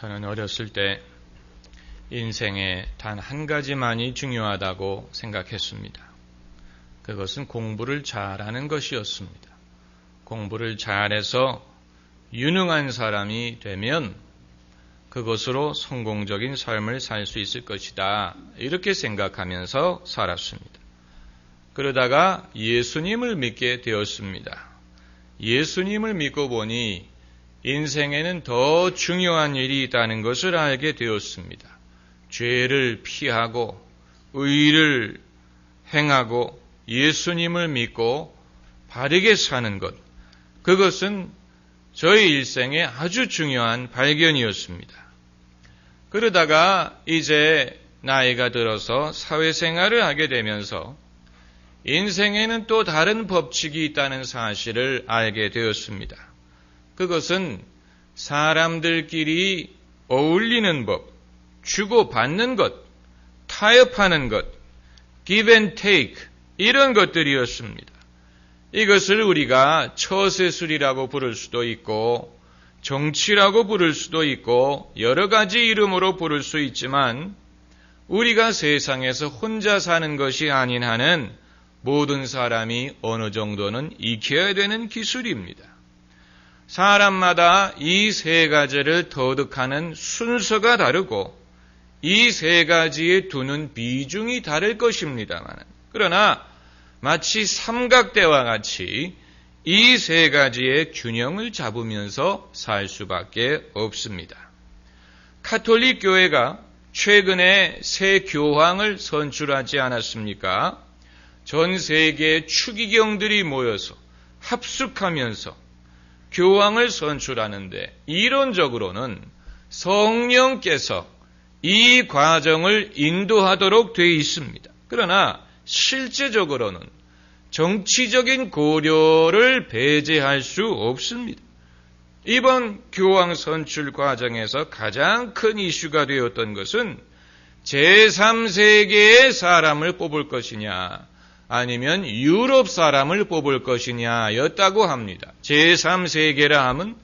저는 어렸을 때 인생에 단 한 가지만이 중요하다고 생각했습니다. 그것은 공부를 잘하는 것이었습니다. 공부를 잘해서 유능한 사람이 되면 그것으로 성공적인 삶을 살 수 있을 것이다. 이렇게 생각하면서 살았습니다. 그러다가 예수님을 믿게 되었습니다. 예수님을 믿고 보니 인생에는 더 중요한 일이 있다는 것을 알게 되었습니다. 죄를 피하고 의를 행하고 예수님을 믿고 바르게 사는 것. 그것은 저의 일생에 아주 중요한 발견이었습니다. 그러다가 이제 나이가 들어서 사회생활을 하게 되면서 인생에는 또 다른 법칙이 있다는 사실을 알게 되었습니다. 그것은 사람들끼리 어울리는 법, 주고받는 것, 타협하는 것, give and take, 이런 것들이었습니다. 이것을 우리가 처세술이라고 부를 수도 있고, 정치라고 부를 수도 있고, 여러 가지 이름으로 부를 수 있지만, 우리가 세상에서 혼자 사는 것이 아닌 한은 모든 사람이 어느 정도는 익혀야 되는 기술입니다. 사람마다 이 세 가지를 터득하는 순서가 다르고 이 세 가지에 두는 비중이 다를 것입니다만 그러나 마치 삼각대와 같이 이 세 가지의 균형을 잡으면서 살 수밖에 없습니다. 카톨릭 교회가 최근에 새 교황을 선출하지 않았습니까? 전 세계의 추기경들이 모여서 합숙하면서 교황을 선출하는데 이론적으로는 성령께서 이 과정을 인도하도록 되어 있습니다. 그러나 실제적으로는 정치적인 고려를 배제할 수 없습니다. 이번 교황 선출 과정에서 가장 큰 이슈가 되었던 것은 제3세계의 사람을 뽑을 것이냐, 아니면 유럽 사람을 뽑을 것이냐였다고 합니다. 제3세계라 하면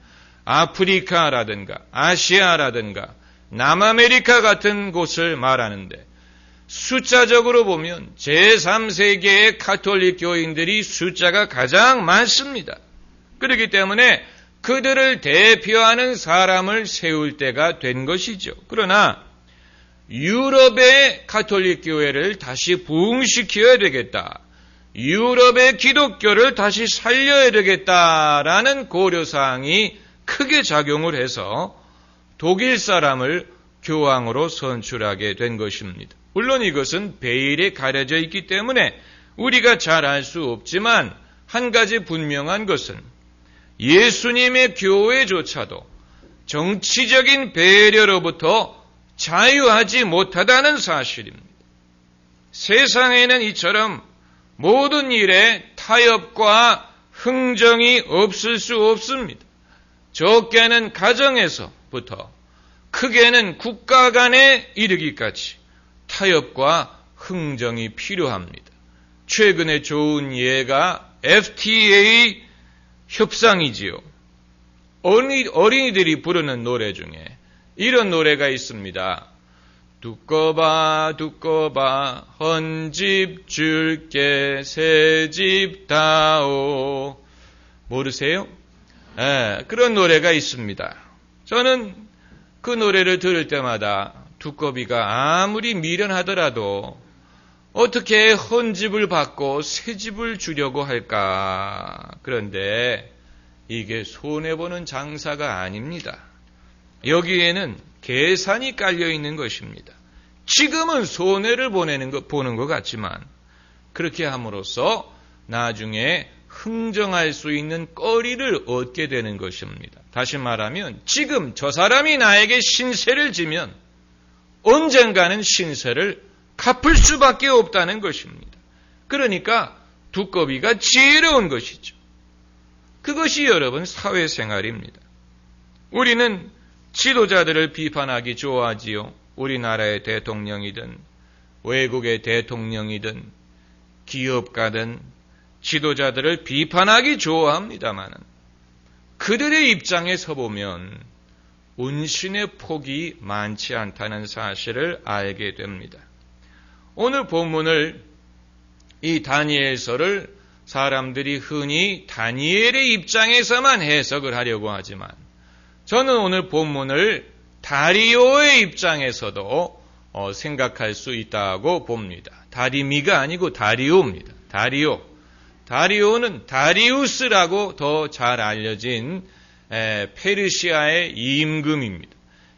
아프리카라든가 아시아라든가 남아메리카 같은 곳을 말하는데 숫자적으로 보면 제3세계의 카톨릭 교인들이 숫자가 가장 많습니다. 그렇기 때문에 그들을 대표하는 사람을 세울 때가 된 것이죠. 그러나 유럽의 카톨릭 교회를 다시 부흥시켜야 되겠다. 유럽의 기독교를 다시 살려야 되겠다라는 고려사항이 크게 작용을 해서 독일 사람을 교황으로 선출하게 된 것입니다. 물론 이것은 베일에 가려져 있기 때문에 우리가 잘 알 수 없지만 한 가지 분명한 것은 예수님의 교회조차도 정치적인 배려로부터 자유하지 못하다는 사실입니다. 세상에는 이처럼 모든 일에 타협과 흥정이 없을 수 없습니다. 적게는 가정에서부터 크게는 국가 간에 이르기까지 타협과 흥정이 필요합니다. 최근에 좋은 예가 FTA 협상이지요. 어린이, 어린이들이 부르는 노래 중에 이런 노래가 있습니다. 두꺼봐 두꺼봐 헌 집 줄게 새 집 다오 모르세요? 네, 그런 노래가 있습니다. 저는 그 노래를 들을 때마다 두꺼비가 아무리 미련하더라도 어떻게 헌 집을 받고 새 집을 주려고 할까? 그런데 이게 손해보는 장사가 아닙니다. 여기에는 계산이 깔려 있는 것입니다. 지금은 손해를 보내는 것, 보는 것 같지만 그렇게 함으로써 나중에 흥정할 수 있는 거리를 얻게 되는 것입니다. 다시 말하면 지금 저 사람이 나에게 신세를 지면 언젠가는 신세를 갚을 수밖에 없다는 것입니다. 그러니까 두꺼비가 지혜로운 것이죠. 그것이 여러분 사회생활입니다. 우리는 지도자들을 비판하기 좋아하지요. 우리나라의 대통령이든 외국의 대통령이든 기업가든 지도자들을 비판하기 좋아합니다만 그들의 입장에 서보면 운신의 폭이 많지 않다는 사실을 알게 됩니다. 오늘 본문을 이 다니엘서를 사람들이 흔히 다니엘의 입장에서만 해석을 하려고 하지만 저는 오늘 본문을 다리오의 입장에서도 어, 생각할 수 있다고 봅니다. 다리미가 아니고 다리오입니다. 다리오. 다리오는 다리우스라고 더 잘 알려진 에, 페르시아의 임금입니다.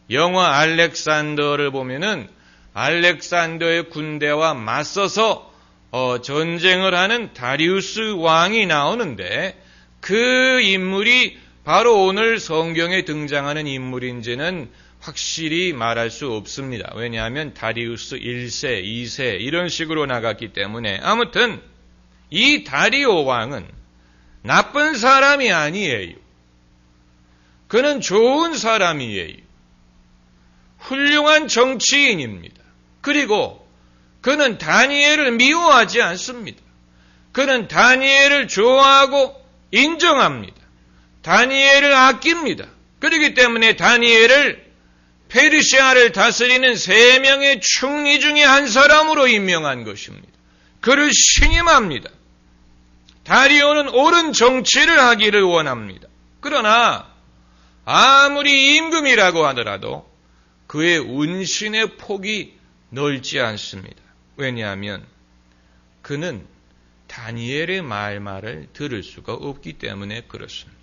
영화 알렉산더를 보면은 알렉산더의 군대와 맞서서 어, 전쟁을 하는 다리우스 왕이 나오는데 그 인물이 바로 오늘 성경에 등장하는 인물인지는 확실히 말할 수 없습니다. 왜냐하면 다리우스 1세, 2세 이런 식으로 나갔기 때문에 아무튼 이 다리오 왕은 나쁜 사람이 아니에요. 그는 좋은 사람이에요. 훌륭한 정치인입니다. 그리고 그는 다니엘을 미워하지 않습니다. 그는 다니엘을 좋아하고 인정합니다. 다니엘을 아낍니다. 그렇기 때문에 다니엘을 페르시아를 다스리는 세 명의 충리 중에 한 사람으로 임명한 것입니다. 그를 신임합니다. 다리오는 옳은 정치를 하기를 원합니다. 그러나 아무리 임금이라고 하더라도 그의 운신의 폭이 넓지 않습니다. 왜냐하면 그는 다니엘의 말말을 들을 수가 없기 때문에 그렇습니다.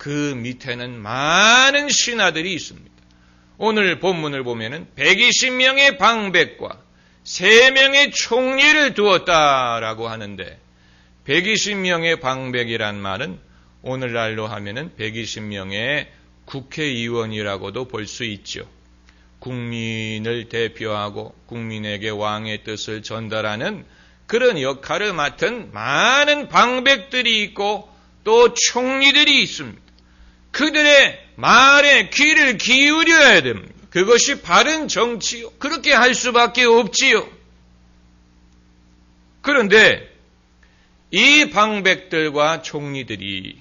그 밑에는 많은 신하들이 있습니다. 오늘 본문을 보면은 120명의 방백과 3명의 총리를 두었다라고 하는데 120명의 방백이란 말은 오늘날로 하면은 120명의 국회의원이라고도 볼 수 있죠. 국민을 대표하고 국민에게 왕의 뜻을 전달하는 그런 역할을 맡은 많은 방백들이 있고 또 총리들이 있습니다. 그들의 말에 귀를 기울여야 됩니다. 그것이 바른 정치요. 그렇게 할 수밖에 없지요. 그런데 이 방백들과 총리들이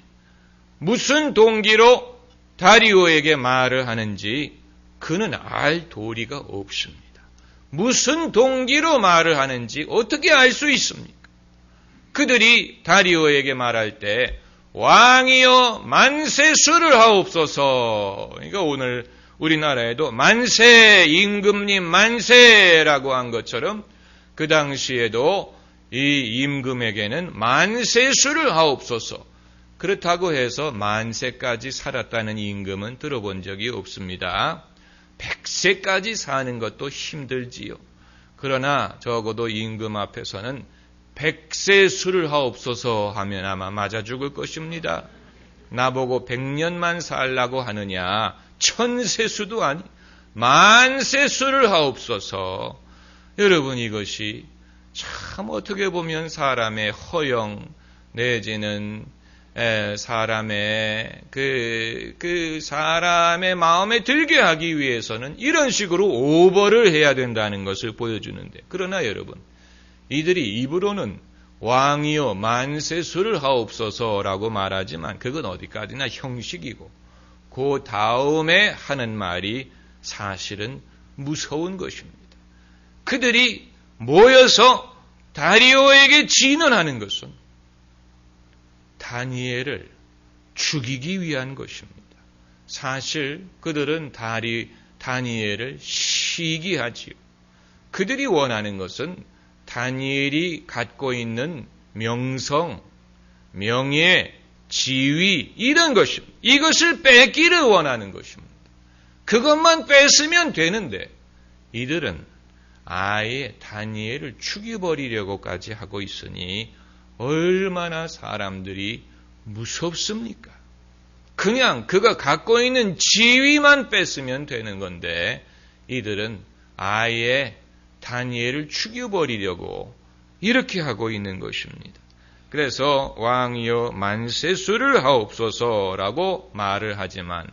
무슨 동기로 다리오에게 말을 하는지 그는 알 도리가 없습니다. 무슨 동기로 말을 하는지 어떻게 알 수 있습니까? 그들이 다리오에게 말할 때 왕이여 만세 수를 하옵소서. 그러니까 오늘 우리나라에도 만세 임금님 만세라고 한 것처럼 그 당시에도 이 임금에게는 만세 수를 하옵소서. 그렇다고 해서 만세까지 살았다는 임금은 들어본 적이 없습니다. 백세까지 사는 것도 힘들지요. 그러나 적어도 임금 앞에서는 백세 수를 하옵소서 하면 아마 맞아 죽을 것입니다. 나보고 백년만 살라고 하느냐. 천세 수도 아니. 만세 수를 하옵소서. 여러분 이것이 참 어떻게 보면 사람의 허영 내지는 사람의 그, 그 사람의 마음에 들게 하기 위해서는 이런 식으로 오버를 해야 된다는 것을 보여주는데 그러나 여러분 이들이 입으로는 왕이여 만세수를 하옵소서라고 말하지만 그건 어디까지나 형식이고 그 다음에 하는 말이 사실은 무서운 것입니다. 그들이 모여서 다리오에게 진언하는 것은 다니엘을 죽이기 위한 것입니다. 사실 그들은 다리, 다니엘을 시기하지요. 그들이 원하는 것은 다니엘이 갖고 있는 명성, 명예, 지위 이런 것입니다. 이것을 뺏기를 원하는 것입니다. 그것만 뺏으면 되는데 이들은 아예 다니엘을 죽여버리려고까지 하고 있으니 얼마나 사람들이 무섭습니까? 그냥 그가 갖고 있는 지위만 뺏으면 되는 건데 이들은 아예 다니엘을 죽여버리려고 이렇게 하고 있는 것입니다. 그래서 왕이여 만세수를 하옵소서라고 말을 하지만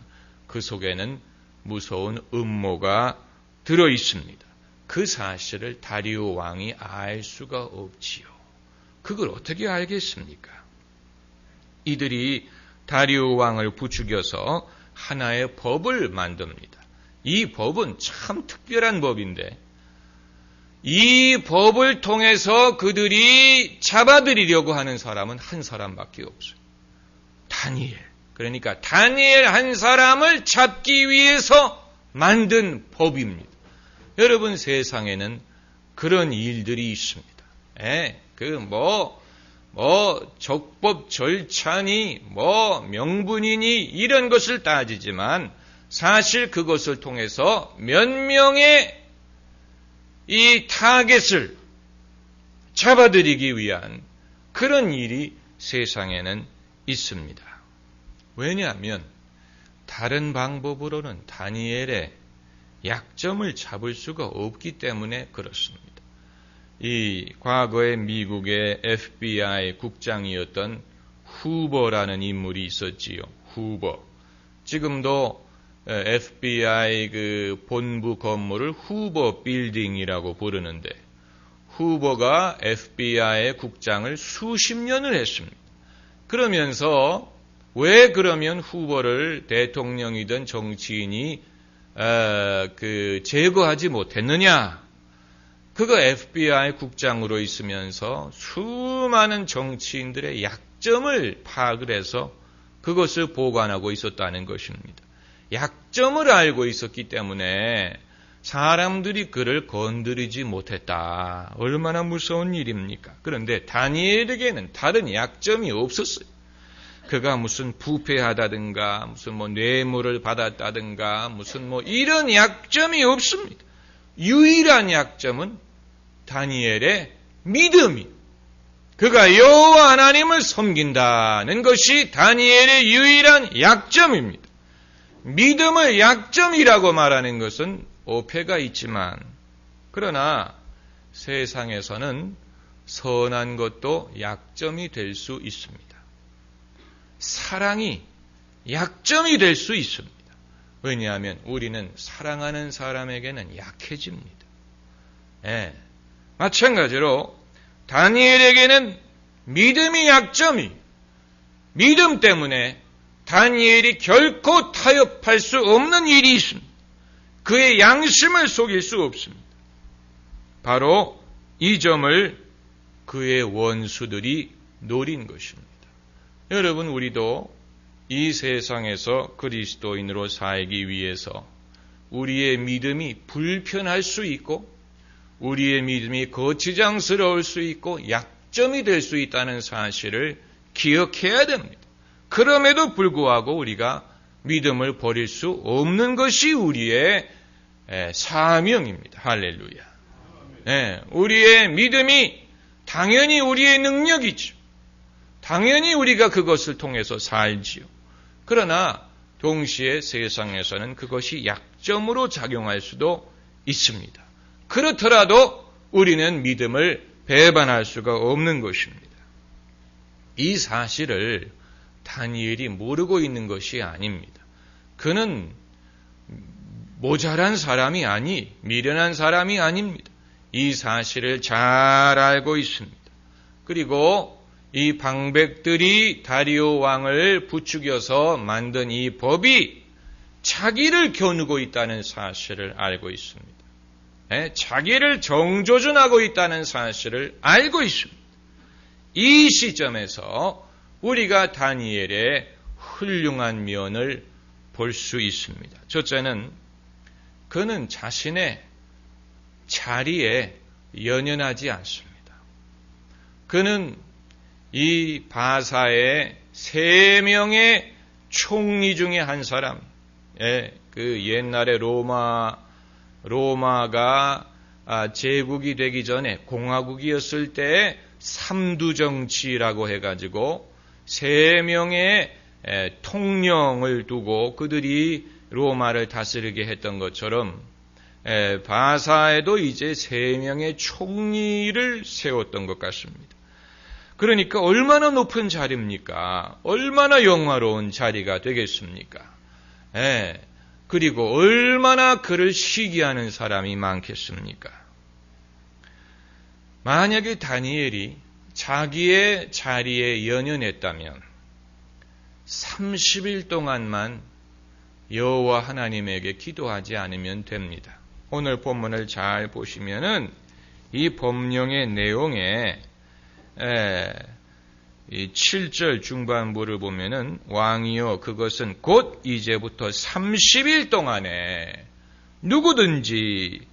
그 속에는 무서운 음모가 들어 있습니다. 그 사실을 다리오 왕이 알 수가 없지요. 그걸 어떻게 알겠습니까? 이들이 다리오 왕을 부추겨서 하나의 법을 만듭니다. 이 법은 참 특별한 법인데 이 법을 통해서 그들이 잡아들이려고 하는 사람은 한 사람밖에 없어요. 다니엘. 그러니까 다니엘 한 사람을 잡기 위해서 만든 법입니다. 여러분 세상에는 그런 일들이 있습니다. 예, 그 뭐, 뭐, 적법 절차니, 뭐, 명분이니, 이런 것을 따지지만, 사실 그것을 통해서 몇 명의 이 타겟을 잡아들이기 위한 그런 일이 세상에는 있습니다. 왜냐하면 다른 방법으로는 다니엘의 약점을 잡을 수가 없기 때문에 그렇습니다. 이 과거에 미국의 FBI 국장이었던 후버라는 인물이 있었지요. 후버. 지금도 FBI 그 본부 건물을 후버 빌딩이라고 부르는데 후버가 FBI의 국장을 수십 년을 했습니다. 그러면서 왜 그러면 후보를 대통령이든 정치인이 어, 그 제거하지 못했느냐? 그가 FBI 국장으로 있으면서 수많은 정치인들의 약점을 파악을 해서 그것을 보관하고 있었다는 것입니다. 약점을 알고 있었기 때문에 사람들이 그를 건드리지 못했다. 얼마나 무서운 일입니까? 그런데 다니엘에게는 다른 약점이 없었어요. 그가 무슨 부패하다든가, 무슨 뭐 뇌물을 받았다든가, 무슨 뭐 이런 약점이 없습니다. 유일한 약점은 다니엘의 믿음이 그가 여호와 하나님을 섬긴다는 것이 다니엘의 유일한 약점입니다. 믿음을 약점이라고 말하는 것은 오패가 있지만 그러나 세상에서는 선한 것도 약점이 될 수 있습니다. 사랑이 약점이 될 수 있습니다. 왜냐하면 우리는 사랑하는 사람에게는 약해집니다. 예. 마찬가지로 다니엘에게는 믿음이 약점이 믿음 때문에 다니엘이 결코 타협할 수 없는 일이 있습니다. 그의 양심을 속일 수 없습니다. 바로 이 점을 그의 원수들이 노린 것입니다. 여러분, 우리도 이 세상에서 그리스도인으로 살기 위해서 우리의 믿음이 불편할 수 있고, 우리의 믿음이 거치장스러울 수 있고, 약점이 될 수 있다는 사실을 기억해야 됩니다. 그럼에도 불구하고 우리가 믿음을 버릴 수 없는 것이 우리의 사명입니다. 할렐루야. 네, 우리의 믿음이 당연히 우리의 능력이죠. 당연히 우리가 그것을 통해서 살지요. 그러나 동시에 세상에서는 그것이 약점으로 작용할 수도 있습니다. 그렇더라도 우리는 믿음을 배반할 수가 없는 것입니다. 이 사실을 다니엘이 모르고 있는 것이 아닙니다. 그는 모자란 사람이 아니, 미련한 사람이 아닙니다. 이 사실을 잘 알고 있습니다. 그리고 이 방백들이 다리오 왕을 부추겨서 만든 이 법이 자기를 겨누고 있다는 사실을 알고 있습니다. 네? 자기를 정조준하고 있다는 사실을 알고 있습니다. 이 시점에서 우리가 다니엘의 훌륭한 면을 볼 수 있습니다. 첫째는 그는 자신의 자리에 연연하지 않습니다. 그는 이 바사의 세 명의 총리 중에 한 사람, 예, 그 옛날에 로마 로마가 아, 제국이 되기 전에 공화국이었을 때 삼두 정치라고 해가지고 세 명의 통령을 두고 그들이 로마를 다스리게 했던 것처럼 바사에도 이제 세 명의 총리를 세웠던 것 같습니다. 그러니까 얼마나 높은 자리입니까? 얼마나 영화로운 자리가 되겠습니까? 예. 그리고 얼마나 그를 시기하는 사람이 많겠습니까? 만약에 다니엘이 자기의 자리에 연연했다면 30일 동안만 여호와 하나님에게 기도하지 않으면 됩니다. 오늘 본문을 잘 보시면은 이 법령의 내용에 에, 이 7절 중반부를 보면은 왕이여 그것은 곧 이제부터 30일 동안에 누구든지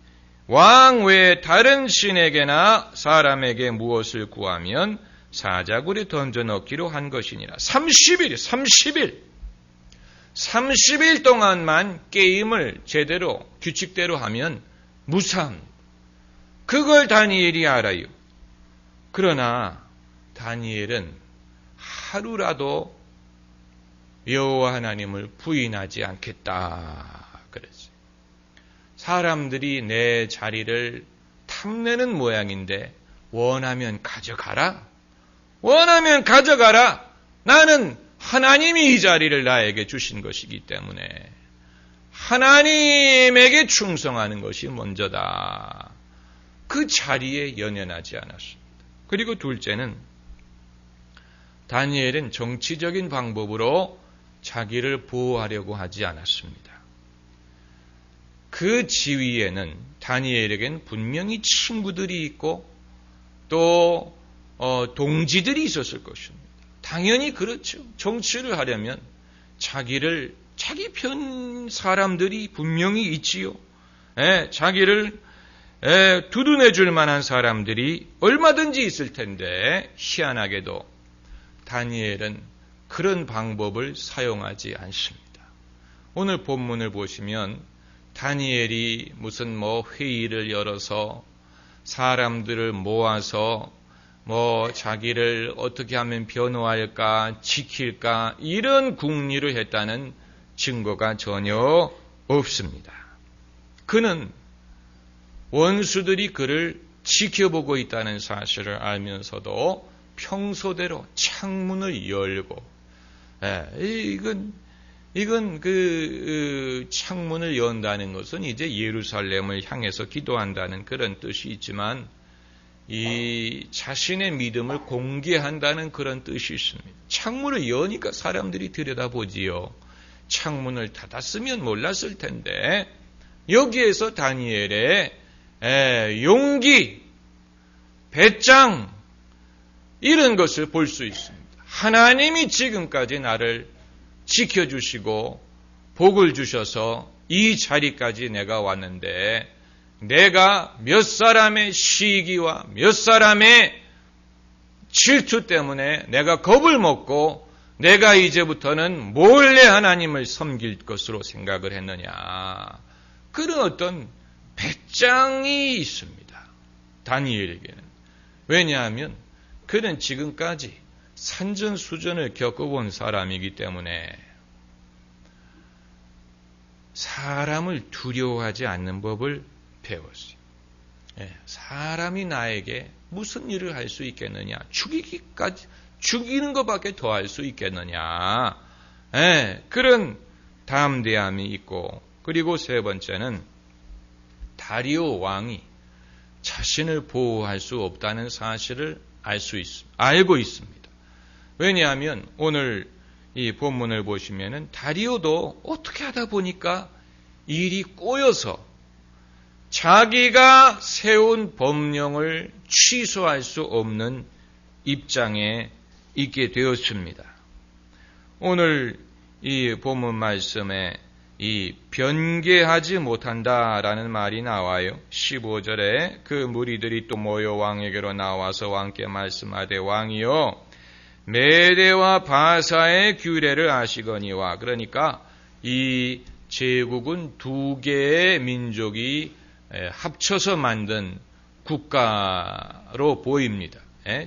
왕 외에 다른 신에게나 사람에게 무엇을 구하면 사자굴에 던져 넣기로 한 것이니라. 30일, 30일. 30일 동안만 게임을 제대로 규칙대로 하면 무상. 그걸 다니엘이 알아요. 그러나 다니엘은 하루라도 여호와 하나님을 부인하지 않겠다. 사람들이 내 자리를 탐내는 모양인데 원하면 가져가라. 원하면 가져가라. 나는 하나님이 이 자리를 나에게 주신 것이기 때문에 하나님에게 충성하는 것이 먼저다. 그 자리에 연연하지 않았습니다. 그리고 둘째는 다니엘은 정치적인 방법으로 자기를 보호하려고 하지 않았습니다. 그 지위에는 다니엘에겐 분명히 친구들이 있고 또 어, 동지들이 있었을 것입니다. 당연히 그렇죠. 정치를 하려면 자기를 자기 편 사람들이 분명히 있지요. 예, 자기를 예, 두둔해 줄 만한 사람들이 얼마든지 있을 텐데 희한하게도 다니엘은 그런 방법을 사용하지 않습니다. 오늘 본문을 보시면 다니엘이 무슨 뭐 회의를 열어서 사람들을 모아서 뭐 자기를 어떻게 하면 변호할까, 지킬까 이런 궁리를 했다는 증거가 전혀 없습니다. 그는 원수들이 그를 지켜보고 있다는 사실을 알면서도 평소대로 창문을 열고, 예, 이건 이건 그 창문을 연다는 것은 이제 예루살렘을 향해서 기도한다는 그런 뜻이 있지만 이 자신의 믿음을 공개한다는 그런 뜻이 있습니다. 창문을 여니까 사람들이 들여다보지요. 창문을 닫았으면 몰랐을 텐데 여기에서 다니엘의 용기, 배짱 이런 것을 볼 수 있습니다. 하나님이 지금까지 나를 지켜주시고 복을 주셔서 이 자리까지 내가 왔는데 내가 몇 사람의 시기와 몇 사람의 질투 때문에 내가 겁을 먹고 내가 이제부터는 몰래 하나님을 섬길 것으로 생각을 했느냐. 그런 어떤 배짱이 있습니다. 다니엘에게는. 왜냐하면 그는 지금까지 산전수전을 겪어본 사람이기 때문에 사람을 두려워하지 않는 법을 배웠어요. 예, 사람이 나에게 무슨 일을 할 수 있겠느냐? 죽이기까지, 죽이는 것밖에 더 할 수 있겠느냐? 예, 그런 담대함이 있고, 그리고 세 번째는 다리오 왕이 자신을 보호할 수 없다는 사실을 알 수 있, 알고 있습니다. 왜냐하면 오늘 이 본문을 보시면은 다리오도 어떻게 하다 보니까 일이 꼬여서 자기가 세운 법령을 취소할 수 없는 입장에 있게 되었습니다. 오늘 이 본문 말씀에 이 변개하지 못한다라는 말이 나와요. 15절에 그 무리들이 또 모여 왕에게로 나와서 왕께 말씀하되 왕이여 메대와 바사의 규례를 아시거니와 그러니까 이 제국은 두 개의 민족이 합쳐서 만든 국가로 보입니다.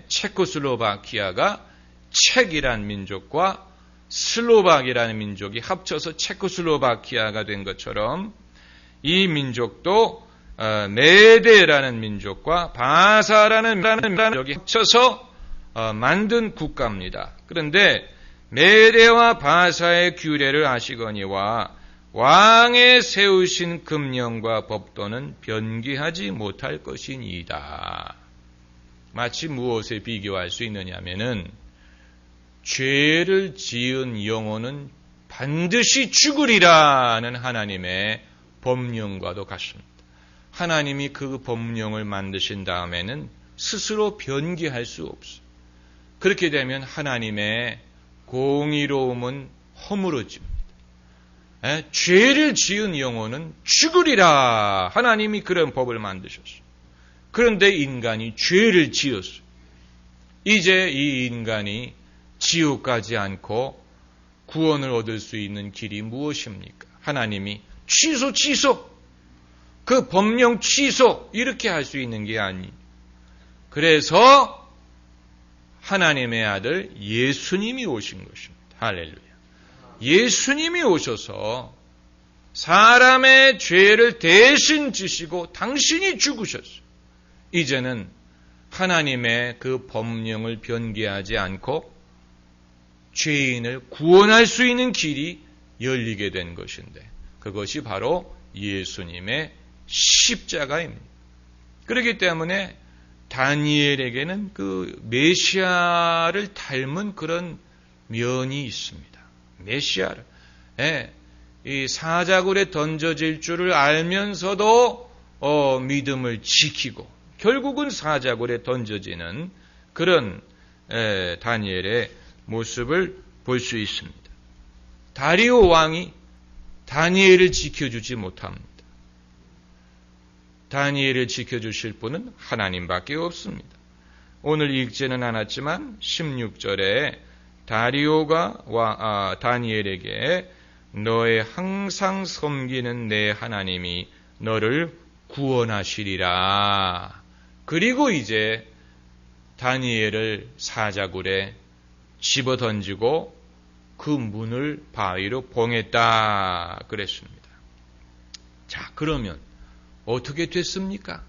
체코슬로바키아가 책이란 민족과 슬로박이라는 민족이 합쳐서 체코슬로바키아가 된 것처럼 이 민족도 어, 메데라는 민족과 바사라는 민족이 합쳐서 어, 만든 국가입니다. 그런데 메대와 바사의 규례를 아시거니와 왕의 세우신 금령과 법도는 변기하지 못할 것이니이다. 마치 무엇에 비교할 수 있느냐면은 죄를 지은 영혼은 반드시 죽으리라는 하나님의 법령과도 같습니다. 하나님이 그 법령을 만드신 다음에는 스스로 변기할 수 없어요. 그렇게 되면 하나님의 공의로움은 허물어집니다. 에? 죄를 지은 영혼은 죽으리라. 하나님이 그런 법을 만드셨어요. 그런데 인간이 죄를 지었어요. 이제 이 인간이 지옥 가지 않고 구원을 얻을 수 있는 길이 무엇입니까? 하나님이 취소, 취소! 그 법령 취소! 이렇게 할 수 있는 게 아니. 그래서 하나님의 아들 예수님이 오신 것입니다. 할렐루야. 예수님이 오셔서 사람의 죄를 대신 지시고 당신이 죽으셨어요. 이제는 하나님의 그 법령을 변개하지 않고 죄인을 구원할 수 있는 길이 열리게 된 것인데 그것이 바로 예수님의 십자가입니다. 그렇기 때문에 다니엘에게는 그 메시아를 닮은 그런 면이 있습니다. 메시아를. 예, 이 사자굴에 던져질 줄을 알면서도 어, 믿음을 지키고 결국은 사자굴에 던져지는 그런 에, 다니엘의 모습을 볼 수 있습니다. 다리오 왕이 다니엘을 지켜주지 못합니 다. 다니엘을 지켜주실 분은 하나님밖에 없습니다. 오늘 읽지는 않았지만 16절에 다리오가 와, 아, 다니엘에게 너의 항상 섬기는 내 하나님이 너를 구원하시리라. 그리고 이제 다니엘을 사자굴에 집어 던지고 그 문을 바위로 봉했다 그랬습니다. 자, 그러면 어떻게 됐습니까?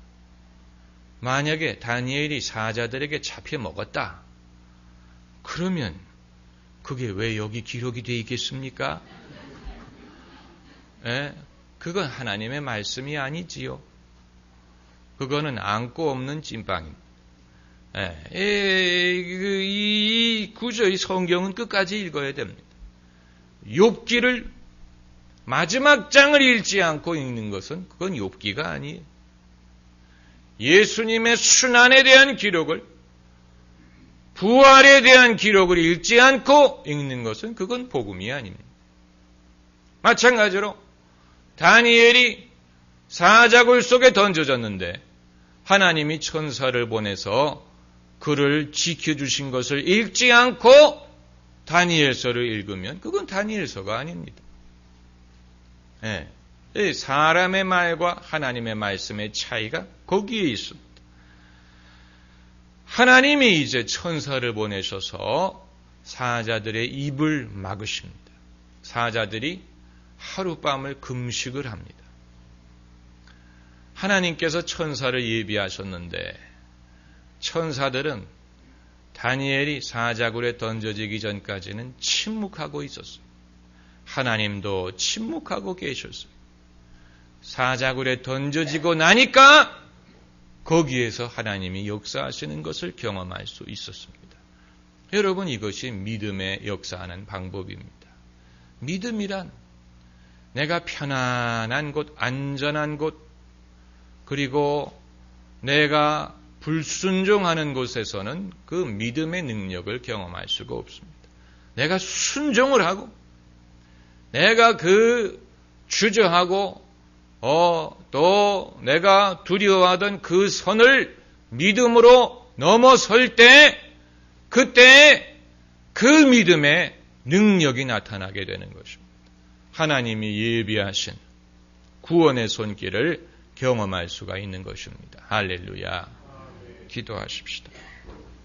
만약에 다니엘이 사자들에게 잡혀 먹었다. 그러면 그게 왜 여기 기록이 되어 있겠습니까? 예? 그건 하나님의 말씀이 아니지요. 그거는 안고 없는 찐빵입니다. 예, 그, 이 구조, 이 성경은 끝까지 읽어야 됩니다. 욥기를 마지막 장을 읽지 않고 읽는 것은 그건 욥기가 아니에요. 예수님의 순환에 대한 기록을 부활에 대한 기록을 읽지 않고 읽는 것은 그건 복음이 아닙니다. 마찬가지로 다니엘이 사자굴 속에 던져졌는데 하나님이 천사를 보내서 그를 지켜주신 것을 읽지 않고 다니엘서를 읽으면 그건 다니엘서가 아닙니다. 네. 사람의 말과 하나님의 말씀의 차이가 거기에 있습니다. 하나님이 이제 천사를 보내셔서 사자들의 입을 막으십니다. 사자들이 하룻밤을 금식을 합니다. 하나님께서 천사를 예비하셨는데 천사들은 다니엘이 사자굴에 던져지기 전까지는 침묵하고 있었어요. 하나님도 침묵하고 계셨어요. 사자굴에 던져지고 나니까 거기에서 하나님이 역사하시는 것을 경험할 수 있었습니다. 여러분 이것이 믿음의 역사하는 방법입니다. 믿음이란 내가 편안한 곳, 안전한 곳, 그리고 내가 불순종하는 곳에서는 그 믿음의 능력을 경험할 수가 없습니다. 내가 순종을 하고, 내가 그 주저하고, 어, 또 내가 두려워하던 그 선을 믿음으로 넘어설 때, 그때 그 믿음의 능력이 나타나게 되는 것입니다. 하나님이 예비하신 구원의 손길을 경험할 수가 있는 것입니다. 할렐루야. 기도하십시다.